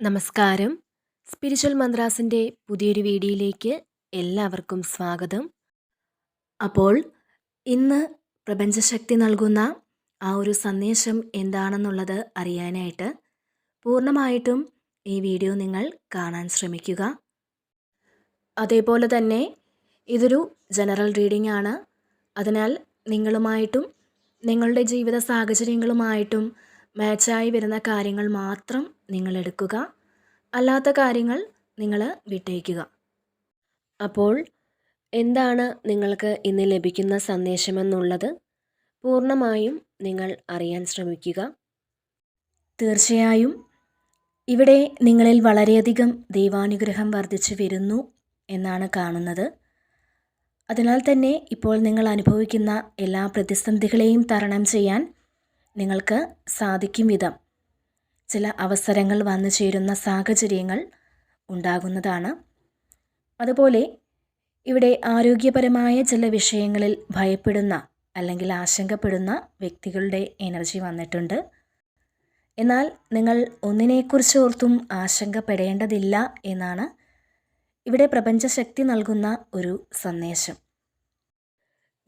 നമസ്കാരം. സ്പിരിച്വൽ മന്ത്രാസിന്റെ പുതിയൊരു വീഡിയോയിലേക്ക് എല്ലാവർക്കും സ്വാഗതം. അപ്പോൾ ഇന്ന് പ്രപഞ്ചശക്തി നൽകുന്ന ആ ഒരു സന്ദേശം എന്താണെന്നുള്ളത് അറിയാനായിട്ട് പൂർണമായിട്ടും ഈ വീഡിയോ നിങ്ങൾ കാണാൻ ശ്രമിക്കുക. അതേപോലെ തന്നെ ഇതൊരു ജനറൽ റീഡിംഗ് ആണ്. അതിനാൽ നിങ്ങളുമായിട്ടും നിങ്ങളുടെ ജീവിത സാഹചര്യങ്ങളുമായിട്ടും മാച്ചായി വരുന്ന കാര്യങ്ങൾ മാത്രം നിങ്ങൾ എടുക്കുക. അല്ലാത്ത കാര്യങ്ങൾ നിങ്ങൾ വിട്ടയക്കുക അപ്പോൾ എന്താണ് നിങ്ങൾക്ക് ഇന്ന് ലഭിക്കുന്ന സന്ദേശമെന്നുള്ളത് പൂർണമായും നിങ്ങൾ അറിയാൻ ശ്രമിക്കുക. തീർച്ചയായും ഇവിടെ നിങ്ങളിൽ വളരെയധികം ദൈവാനുഗ്രഹം വർദ്ധിച്ചു വരുന്നു എന്നാണ് കാണുന്നത്. അതിനാൽ തന്നെ ഇപ്പോൾ നിങ്ങൾ അനുഭവിക്കുന്ന എല്ലാ പ്രതിസന്ധികളെയും തരണം ചെയ്യാൻ നിങ്ങൾക്ക് സാധിക്കും വിധം. ചില അവസരങ്ങൾ വന്നു ചേരുന്ന സാഹചര്യങ്ങൾ ഉണ്ടാകുന്നതാണ്. അതുപോലെ ഇവിടെ ആരോഗ്യപരമായ ചില വിഷയങ്ങളിൽ ഭയപ്പെടുന്ന അല്ലെങ്കിൽ ആശങ്കപ്പെടുന്ന വ്യക്തികളുടെ എനർജി വന്നിട്ടുണ്ട്. എന്നാൽ നിങ്ങൾ ഒന്നിനെക്കുറിച്ച് ഓർത്തും ആശങ്കപ്പെടേണ്ടതില്ല എന്നാണ് ഇവിടെ പ്രപഞ്ചശക്തി നൽകുന്ന ഒരു സന്ദേശം.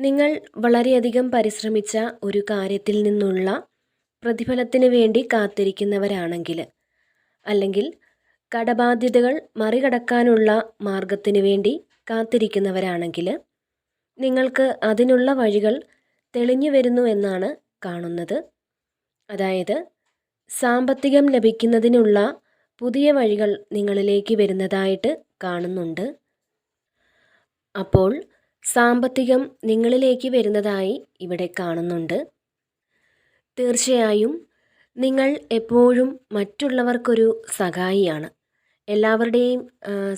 നിങ്ങൾ വളരെയധികം പരിശ്രമിച്ച ഒരു കാര്യത്തിൽ നിന്നുള്ള പ്രതിഫലത്തിന് വേണ്ടി കാത്തിരിക്കുന്നവരാണെങ്കിൽ അല്ലെങ്കിൽ കടബാധ്യതകൾ മറികടക്കാനുള്ള മാർഗത്തിന് വേണ്ടി കാത്തിരിക്കുന്നവരാണെങ്കിൽ നിങ്ങൾക്ക് അതിനുള്ള വഴികൾ തെളിഞ്ഞു വരുന്നു എന്നാണ് കാണുന്നത്. അതായത് സാമ്പത്തികം ലഭിക്കുന്നതിനുള്ള പുതിയ വഴികൾ നിങ്ങളിലേക്ക് വരുന്നതായിട്ട് കാണുന്നുണ്ട്. അപ്പോൾ സാമ്പത്തികം നിങ്ങളിലേക്ക് വരുന്നതായി ഇവിടെ കാണുന്നുണ്ട്. തീർച്ചയായും നിങ്ങൾ എപ്പോഴും മറ്റുള്ളവർക്കൊരു സഹായിയാണ്. എല്ലാവരുടെയും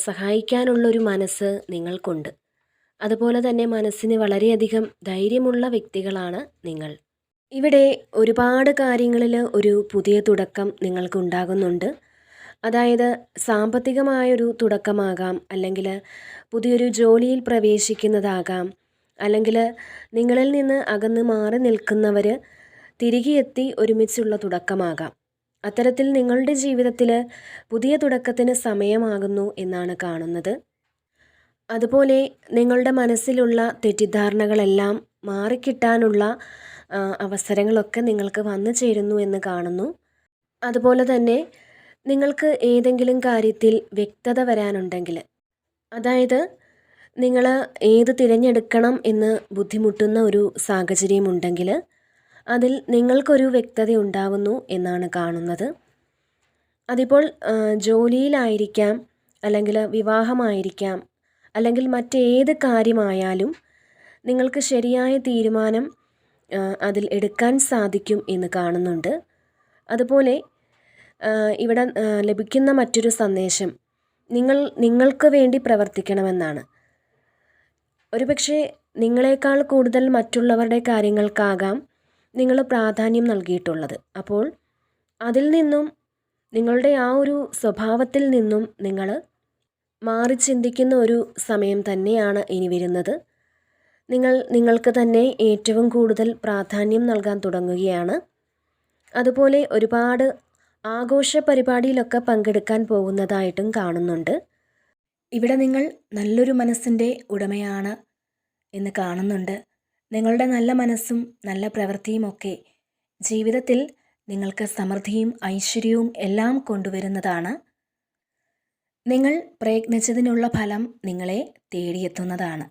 സഹായിക്കാനുള്ളൊരു മനസ്സ് നിങ്ങൾക്കുണ്ട്. അതുപോലെ തന്നെ മനസ്സിന് വളരെയധികം ധൈര്യമുള്ള വ്യക്തികളാണ് നിങ്ങൾ. ഇവിടെ ഒരുപാട് കാര്യങ്ങളിൽ ഒരു പുതിയ തുടക്കം നിങ്ങൾക്കുണ്ടാകുന്നുണ്ട്. അതായത് സാമ്പത്തികമായൊരു തുടക്കമാകാം അല്ലെങ്കിൽ പുതിയൊരു ജോലിയിൽ പ്രവേശിക്കുന്നതാകാം അല്ലെങ്കിൽ നിങ്ങളിൽ നിന്ന് അകന്ന് മാറി നിൽക്കുന്നവർ തിരികെ എത്തി ഒരുമിച്ചുള്ള തുടക്കമാകാം. അത്തരത്തിൽ നിങ്ങളുടെ ജീവിതത്തിൽ പുതിയ തുടക്കത്തിന് സമയമാകുന്നു എന്നാണ് കാണുന്നത്. അതുപോലെ നിങ്ങളുടെ മനസ്സിലുള്ള തെറ്റിദ്ധാരണകളെല്ലാം മാറിക്കിട്ടാനുള്ള അവസരങ്ങളൊക്കെ നിങ്ങൾക്ക് വന്നു ചേരുന്നു എന്ന് കാണുന്നു. അതുപോലെ തന്നെ നിങ്ങൾക്ക് ഏതെങ്കിലും കാര്യത്തിൽ വ്യക്തത വരാനുണ്ടെങ്കിൽ അതായത് നിങ്ങൾ ഏത് തിരഞ്ഞെടുക്കണം എന്ന് ബുദ്ധിമുട്ടുന്ന ഒരു സാഹചര്യമുണ്ടെങ്കിൽ അതിൽ നിങ്ങൾക്കൊരു വ്യക്തത ഉണ്ടാവുന്നു എന്നാണ് കാണുന്നത്. അതിപ്പോൾ ജോലിയിലായിരിക്കാം അല്ലെങ്കിൽ വിവാഹമായിരിക്കാം അല്ലെങ്കിൽ മറ്റേത് കാര്യമായാലും നിങ്ങൾക്ക് ശരിയായ തീരുമാനം അതിൽ എടുക്കാൻ സാധിക്കും എന്ന് കാണുന്നുണ്ട്. അതുപോലെ ഇവിടെ ലഭിക്കുന്ന മറ്റൊരു സന്ദേശം. നിങ്ങൾ നിങ്ങൾക്ക് വേണ്ടി പ്രവർത്തിക്കണമെന്നാണ്. ഒരുപക്ഷെ നിങ്ങളെക്കാൾ കൂടുതൽ മറ്റുള്ളവരുടെ കാര്യങ്ങൾക്കാകാം നിങ്ങൾ പ്രാധാന്യം നൽകിയിട്ടുള്ളത്. അപ്പോൾ അതിൽ നിന്നും നിങ്ങളുടെ ആ ഒരു സ്വഭാവത്തിൽ നിന്നും നിങ്ങൾ മാറി ചിന്തിക്കുന്ന ഒരു സമയം തന്നെയാണ് ഇനി വരുന്നത്. നിങ്ങൾ നിങ്ങൾക്ക് തന്നെ ഏറ്റവും കൂടുതൽ പ്രാധാന്യം നൽകാൻ തുടങ്ങുകയാണ്. അതുപോലെ ഒരുപാട് ആഘോഷ പരിപാടിയിലൊക്കെ പങ്കെടുക്കാൻ പോകുന്നതായിട്ടും കാണുന്നുണ്ട്. ഇവിടെ നിങ്ങൾ നല്ലൊരു മനസ്സിന്റെ ഉടമയാണ് എന്ന് കാണുന്നുണ്ട്. നിങ്ങളുടെ നല്ല മനസ്സും നല്ല പ്രവൃത്തിയുമൊക്കെ ജീവിതത്തിൽ നിങ്ങൾക്ക് സമൃദ്ധിയും ഐശ്വര്യവും എല്ലാം കൊണ്ടുവരുന്നതാണ്. നിങ്ങൾ പ്രയത്നിച്ചതിനുള്ള ഫലം നിങ്ങളെ തേടിയെത്തുന്നതാണ്.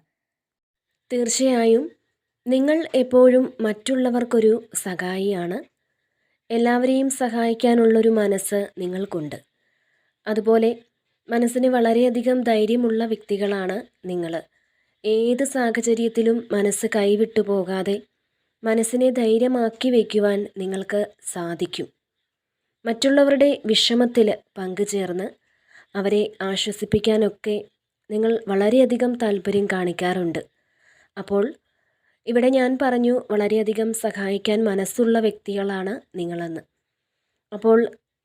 തീർച്ചയായും നിങ്ങൾ എപ്പോഴും മറ്റുള്ളവർക്കൊരു സഹായിയാണ്. എല്ലാവരെയും സഹായിക്കാനുള്ളൊരു മനസ്സ് നിങ്ങൾക്കുണ്ട്. അതുപോലെ മനസ്സിന് വളരെയധികം ധൈര്യമുള്ള വ്യക്തികളാണ് നിങ്ങൾ ഏത് സാഹചര്യത്തിലും മനസ്സ് കൈവിട്ടു പോകാതെ മനസ്സിനെ ധൈര്യമാക്കി വയ്ക്കുവാൻ നിങ്ങൾക്ക് സാധിക്കും. മറ്റുള്ളവരുടെ വിഷമത്തിൽ പങ്കുചേർന്ന് അവരെ ആശ്വസിപ്പിക്കാനൊക്കെ നിങ്ങൾ വളരെയധികം താല്പര്യം കാണിക്കാറുണ്ട്. അപ്പോൾ ഇവിടെ ഞാൻ പറഞ്ഞു വളരെയധികം സഹായിക്കാൻ മനസ്സുള്ള വ്യക്തികളാണ് നിങ്ങളെന്ന്. അപ്പോൾ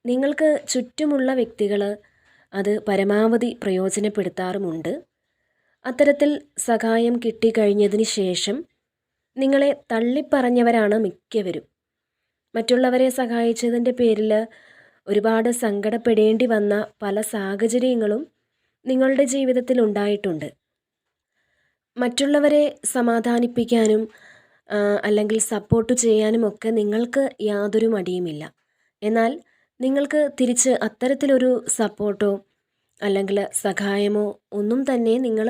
നിങ്ങൾക്ക് ചുറ്റുമുള്ള വ്യക്തികൾ അത് പരമാവധി പ്രയോജനപ്പെടുത്താറുമുണ്ട്. അത്തരത്തിൽ സഹായം കിട്ടിക്കഴിഞ്ഞതിന് ശേഷം നിങ്ങളെ തള്ളിപ്പറഞ്ഞവരാണ് മിക്കവരും. മറ്റുള്ളവരെ സഹായിച്ചതിന്റെ പേരിൽ ഒരുപാട് സങ്കടപ്പെടേണ്ടി വന്ന പല സാഹചര്യങ്ങളും നിങ്ങളുടെ ജീവിതത്തിൽ ഉണ്ടായിട്ടുണ്ട്. മറ്റുള്ളവരെ സമാധാനിപ്പിക്കാനും അല്ലെങ്കിൽ സപ്പോർട്ട് ചെയ്യാനുമൊക്കെ നിങ്ങൾക്ക് യാതൊരു മടിയുമില്ല. എന്നാൽ നിങ്ങൾക്ക് തിരിച്ച് അത്തരത്തിലൊരു സപ്പോർട്ടോ അല്ലെങ്കിൽ സഹായമോ ഒന്നും തന്നെ നിങ്ങൾ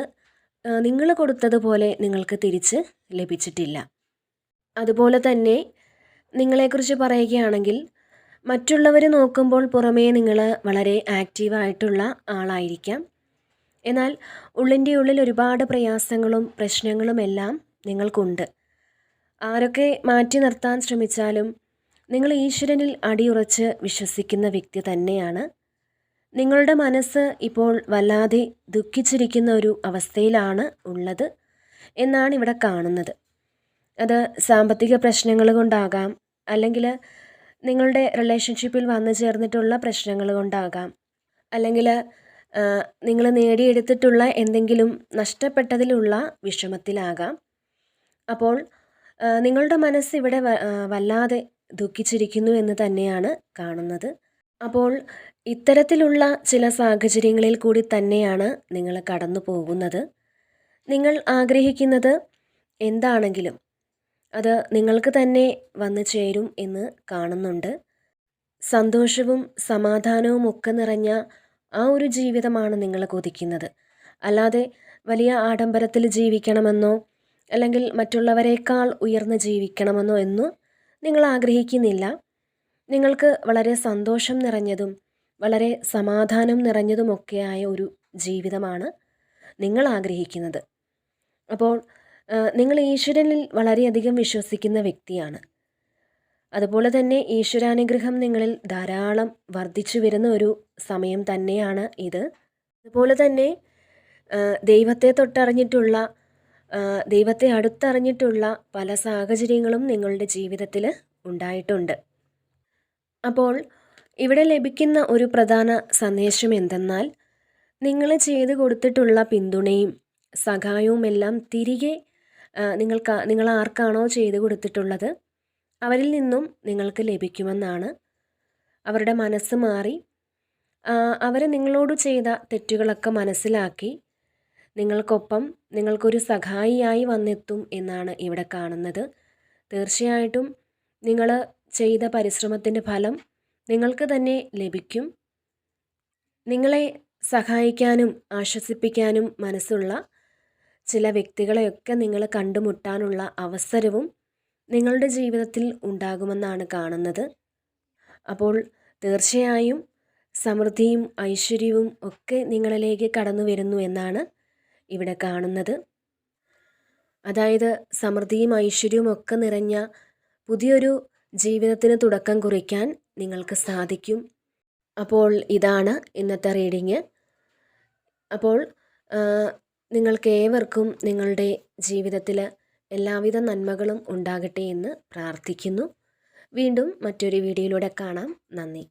നിങ്ങൾ കൊടുത്തതുപോലെ നിങ്ങൾക്ക് തിരിച്ച് ലഭിച്ചിട്ടില്ല. അതുപോലെ തന്നെ നിങ്ങളെക്കുറിച്ച് പറയുകയാണെങ്കിൽ മറ്റുള്ളവർ നോക്കുമ്പോൾ പുറമേ നിങ്ങൾ വളരെ ആക്റ്റീവായിട്ടുള്ള ആളായിരിക്കാം. എന്നാൽ ഉള്ളിന്റെ ഉള്ളിൽ ഒരുപാട് പ്രയാസങ്ങളും പ്രശ്നങ്ങളും എല്ലാം നിങ്ങൾക്കുണ്ട്. ആരൊക്കെ മാറ്റി നിർത്താൻ ശ്രമിച്ചാലും നിങ്ങൾ ഈശ്വരനിൽ അടിയുറച്ച് വിശ്വസിക്കുന്ന വ്യക്തി തന്നെയാണ്. നിങ്ങളുടെ മനസ്സ് ഇപ്പോൾ വല്ലാതെ ദുഃഖിച്ചിരിക്കുന്ന ഒരു അവസ്ഥയിലാണ് ഉള്ളത് എന്നാണ് ഇവിടെ കാണുന്നത്. അത് സാമ്പത്തിക പ്രശ്നങ്ങൾ കൊണ്ടാകാം അല്ലെങ്കിൽ നിങ്ങളുടെ റിലേഷൻഷിപ്പിൽ വന്നു ചേർന്നിട്ടുള്ള പ്രശ്നങ്ങൾ കൊണ്ടാകാം അല്ലെങ്കിൽ നിങ്ങൾ നേടിയെടുത്തിട്ടുള്ള എന്തെങ്കിലും നഷ്ടപ്പെട്ടതിലുള്ള വിഷമത്തിലാകാം. അപ്പോൾ നിങ്ങളുടെ മനസ്സ് ഇവിടെ വല്ലാതെ ദുഃഖിച്ചിരിക്കുന്നു എന്ന് തന്നെയാണ് കാണുന്നത്. അപ്പോൾ ഇത്തരത്തിലുള്ള ചില സാഹചര്യങ്ങളിൽ കൂടി തന്നെയാണ് നിങ്ങൾ കടന്നു പോകുന്നത്. നിങ്ങൾ ആഗ്രഹിക്കുന്നത് എന്താണെങ്കിലും അത് നിങ്ങൾക്ക് തന്നെ വന്നു ചേരും എന്ന് കാണുന്നുണ്ട്. സന്തോഷവും സമാധാനവും ഒക്കെ നിറഞ്ഞ ആ ഒരു ജീവിതമാണ് നിങ്ങൾ കൊതിക്കുന്നത്. അല്ലാതെ വലിയ ആഡംബരത്തിൽ ജീവിക്കണമെന്നോ അല്ലെങ്കിൽ മറ്റുള്ളവരെക്കാൾ ഉയർന്ന് ജീവിക്കണമെന്നോ എന്നും നിങ്ങൾ ആഗ്രഹിക്കുന്നില്ല. നിങ്ങൾക്ക് വളരെ സന്തോഷം നിറഞ്ഞതും വളരെ സമാധാനം നിറഞ്ഞതുമൊക്കെയായ ഒരു ജീവിതമാണ് നിങ്ങൾ ആഗ്രഹിക്കുന്നത്. അപ്പോൾ നിങ്ങൾ ഈശ്വരനിൽ വളരെയധികം വിശ്വസിക്കുന്ന വ്യക്തിയാണ്. അതുപോലെ തന്നെ ഈശ്വരാനുഗ്രഹം നിങ്ങളിൽ ധാരാളം വർദ്ധിച്ചു വരുന്ന ഒരു സമയം തന്നെയാണ് ഇത്. അതുപോലെ തന്നെ ദൈവത്തെ തൊട്ടറിഞ്ഞിട്ടുള്ള ദൈവത്തെ അടുത്തറിഞ്ഞിട്ടുള്ള പല സാഹചര്യങ്ങളും നിങ്ങളുടെ ജീവിതത്തിൽ ഉണ്ടായിട്ടുണ്ട്. അപ്പോൾ ഇവിടെ ലഭിക്കുന്ന ഒരു പ്രധാന സന്ദേശം എന്തെന്നാൽ നിങ്ങൾ ചെയ്തു കൊടുത്തിട്ടുള്ള പിന്തുണയും സഹായവും എല്ലാം തിരികെ നിങ്ങൾക്ക് നിങ്ങൾ ആർക്കാണോ ചെയ്തു കൊടുത്തിട്ടുള്ളത് അവരിൽ നിന്നും നിങ്ങൾക്ക് ലഭിക്കുമെന്നാണ് അവരുടെ മനസ്സ് മാറി. അവർ നിങ്ങളോട് ചെയ്ത തെറ്റുകളൊക്കെ മനസ്സിലാക്കി. നിങ്ങൾക്കൊപ്പം നിങ്ങൾക്കൊരു സഹായിയായി വന്നെത്തും എന്നാണ് ഇവിടെ കാണുന്നത്. തീർച്ചയായിട്ടും നിങ്ങൾ ചെയ്ത പരിശ്രമത്തിന്റെ ഫലം നിങ്ങൾക്ക് തന്നെ ലഭിക്കും. നിങ്ങളെ സഹായിക്കാനും ആശ്വസിപ്പിക്കാനും മനസ്സുള്ള ചില വ്യക്തികളെയൊക്കെ നിങ്ങൾ കണ്ടുമുട്ടാനുള്ള അവസരവും നിങ്ങളുടെ ജീവിതത്തിൽ ഉണ്ടാകുമെന്നാണ് കാണുന്നത്. അപ്പോൾ തീർച്ചയായും സമൃദ്ധിയും ഐശ്വര്യവും ഒക്കെ നിങ്ങളിലേക്ക് കടന്നു വരുന്നു എന്നാണ് ഇവിടെ കാണുന്നത്. അതായത് സമൃദ്ധിയും ഐശ്വര്യവും ഒക്കെ നിറഞ്ഞ പുതിയൊരു ജീവിതത്തിന് തുടക്കം കുറിക്കാൻ നിങ്ങൾക്ക് സാധിക്കും. അപ്പോൾ ഇതാണ് ഇന്നത്തെ റീഡിങ്. അപ്പോൾ നിങ്ങൾക്ക് ഏവർക്കും നിങ്ങളുടെ ജീവിതത്തിൽ എല്ലാവിധ നന്മകളും ഉണ്ടാകട്ടെ എന്ന് പ്രാർത്ഥിക്കുന്നു. വീണ്ടും മറ്റൊരു വീഡിയോയിലൂടെ കാണാം. നന്ദി.